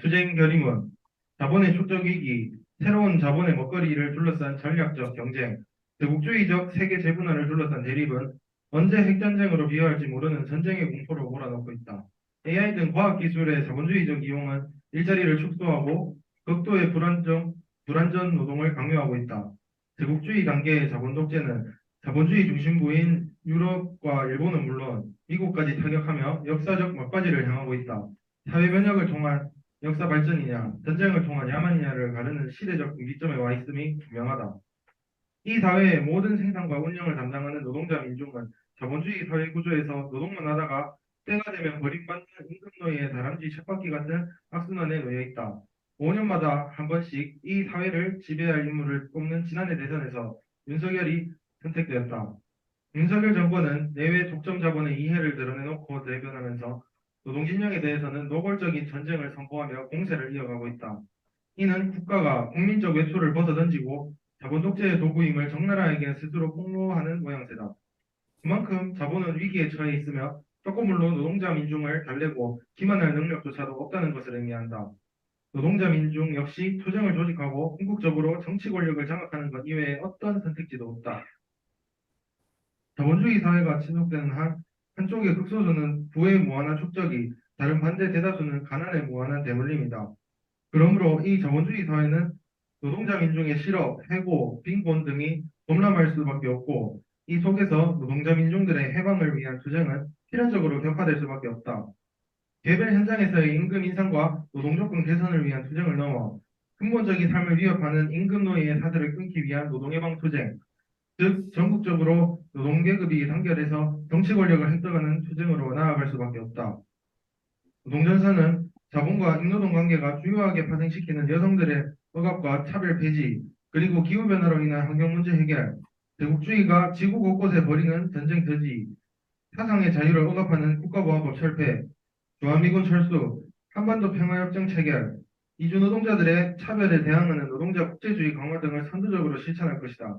투쟁 결의문, 자본의 축적 위기, 새로운 자본의 먹거리를 둘러싼 전략적 경쟁, 대국주의적 세계 재분화를 둘러싼 대립은 언제 핵전쟁으로 비화할지 모르는 전쟁의 공포로 몰아넣고 있다. AI 등 과학기술의 자본주의적 이용은 일자리를 축소하고 극도의 불안정, 불안전 노동을 강요하고 있다. 대국주의 단계의 자본 독재는 자본주의 중심부인 유럽과 일본은 물론 미국까지 타격하며 역사적 막바지를 향하고 있다. 사회 변혁을 통한 역사 발전이냐, 전쟁을 통한 야만이냐를 가르는 시대적 분기점에 와 있음이 분명하다. 이 사회의 모든 생산과 운영을 담당하는 노동자 민중은 자본주의 사회 구조에서 노동만 하다가 때가 되면 버림받는 임금 노예의 다람쥐 쳇바퀴 같은 악순환에 놓여 있다. 5년마다 한 번씩 이 사회를 지배할 인물을 뽑는 지난해 대선에서 윤석열이 선택되었다. 윤석열 정권은 내외 독점 자본의 이해를 드러내놓고 대변하면서 노동진영에 대해서는 노골적인 전쟁을 선포하며 공세를 이어가고 있다. 이는 국가가 국민적 외초를 벗어던지고 자본 독재의 도구임을 적나라하게 스스로 폭로하는 모양새다. 그만큼 자본은 위기에 처해 있으며 조금물로 노동자 민중을 달래고 기만할 능력조차도 없다는 것을 의미한다. 노동자 민중 역시 투쟁을 조직하고 궁극적으로 정치 권력을 장악하는 것 이외에 어떤 선택지도 없다. 자본주의 사회가 지속되는 한, 한쪽의 극소수는 부의 무한한 축적이 다른 반대 대다수는 가난의 무한한 대물림이다. 그러므로 이 자본주의 사회는 노동자 민중의 실업, 해고, 빈곤 등이 범람할 수밖에 없고 이 속에서 노동자 민중들의 해방을 위한 투쟁은 필연적으로 격화될 수밖에 없다. 개별 현장에서의 임금 인상과 노동 조건 개선을 위한 투쟁을 넘어 근본적인 삶을 위협하는 임금 노예의 사슬을 끊기 위한 노동 해방 투쟁, 즉 전국적으로 노동계급이 단결해서 정치 권력을 획득하는 투쟁으로 나아갈 수밖에 없다. 노동전선은 자본과 인노동 관계가 주요하게 파생시키는 여성들의 억압과 차별 폐지, 그리고 기후변화로 인한 환경 문제 해결, 대국주의가 지구 곳곳에 벌이는 전쟁 저지, 사상의 자유를 억압하는 국가보안법 철폐, 주한미군 철수, 한반도 평화협정 체결, 이주 노동자들의 차별에 대항하는 노동자 국제주의 강화 등을 선두적으로 실천할 것이다.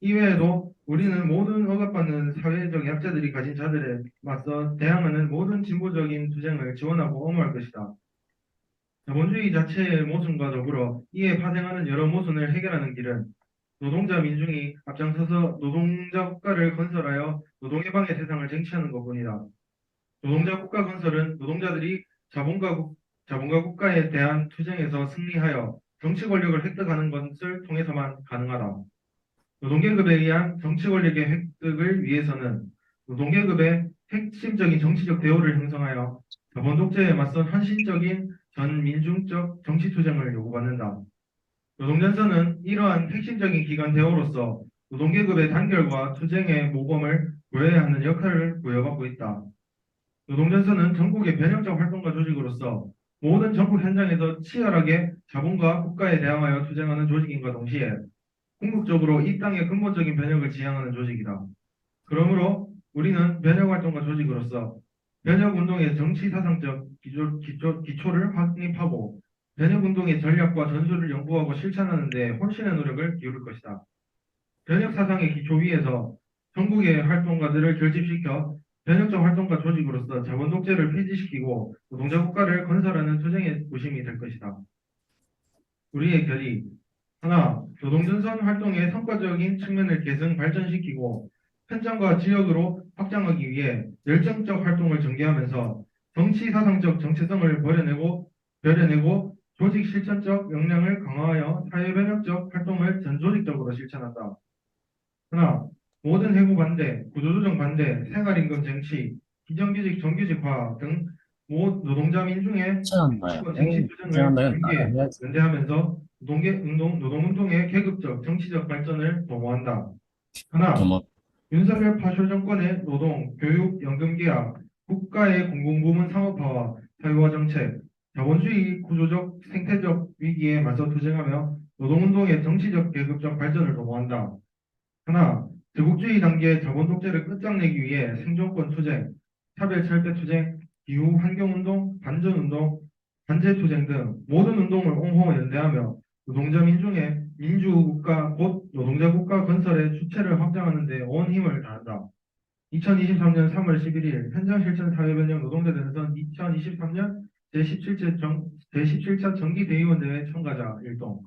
이외에도 우리는 모든 억압받는 사회적 약자들이 가진 자들에 맞서 대항하는 모든 진보적인 투쟁을 지원하고 옹호할 것이다. 자본주의 자체의 모순과 더불어 이에 파생하는 여러 모순을 해결하는 길은 노동자 민중이 앞장서서 노동자 국가를 건설하여 노동해방의 세상을 쟁취하는 것뿐이다. 노동자 국가 건설은 노동자들이 자본과, 국, 자본과 국가에 대한 투쟁에서 승리하여 정치 권력을 획득하는 것을 통해서만 가능하다. 노동계급에 의한 정치 권력의 획득을 위해서는 노동계급의 핵심적인 정치적 대우를 형성하여 자본 독재에 맞선 헌신적인 전 민중적 정치 투쟁을 요구받는다. 노동전선은 이러한 핵심적인 기관 대우로서 노동계급의 단결과 투쟁의 모범을 보여야 하는 역할을 부여받고 있다. 노동전선은 전국의 변혁적 활동가 조직으로서 모든 전국 현장에서 치열하게 자본과 국가에 대항하여 투쟁하는 조직인과 동시에 궁극적으로 이 땅의 근본적인 변혁을 지향하는 조직이다. 그러므로 우리는 변혁활동가 조직으로서 변혁운동의 정치사상적 기조, 기초, 기초를 확립하고 변혁운동의 전략과 전술을 연구하고 실천하는 데 훨씬의 노력을 기울일 것이다. 변혁사상의 기초 위에서 전국의 활동가들을 결집시켜 변혁적 활동가 조직으로서 자본 독재를 폐지시키고 노동자 국가를 건설하는 투쟁의 구심이 될 것이다. 우리의 결의 하나, 노동전선 활동의 성과적인 측면을 계승 발전시키고 현장과 지역으로 확장하기 위해 열정적 활동을 전개하면서 정치 사상적 정체성을 버려내고 버려내고 조직 실천적 역량을 강화하여 사회 변혁적 활동을 전조직적으로 실천한다. 하나, 모든 해고 반대, 구조조정 반대, 생활임금 쟁취, 비정규직 정규직화 등모 노동자 민중의? 정치 아, 연대하면서 노동계 운동, 노동운동의 계급적 정치적 발전을 도모한다. 하나, 뭐 윤석열 파쇼 정권의 노동, 교육, 연금 계약, 국가의 공공부문 상업화와 사회화 정책, 자본주의 구조적 생태적 위기에 맞서 투쟁하며 노동운동의 정치적 계급적 발전을 도모한다. 하나, 제국주의 단계의 자본 독재를 끝장내기 위해 생존권 투쟁, 차별 철폐 투쟁, 기후 환경운동, 반전운동, 반제투쟁 등 모든 운동을 옹호 연대하며 노동자 민중의 민주국가 곧 노동자 국가 건설의 주체를 확장하는 데 온 힘을 다한다. 2023년 3월 11일 현장 실천 사회변형 노동자 대선 2023년 제17차 정, 제17차 정기대의원대회 참가자 일동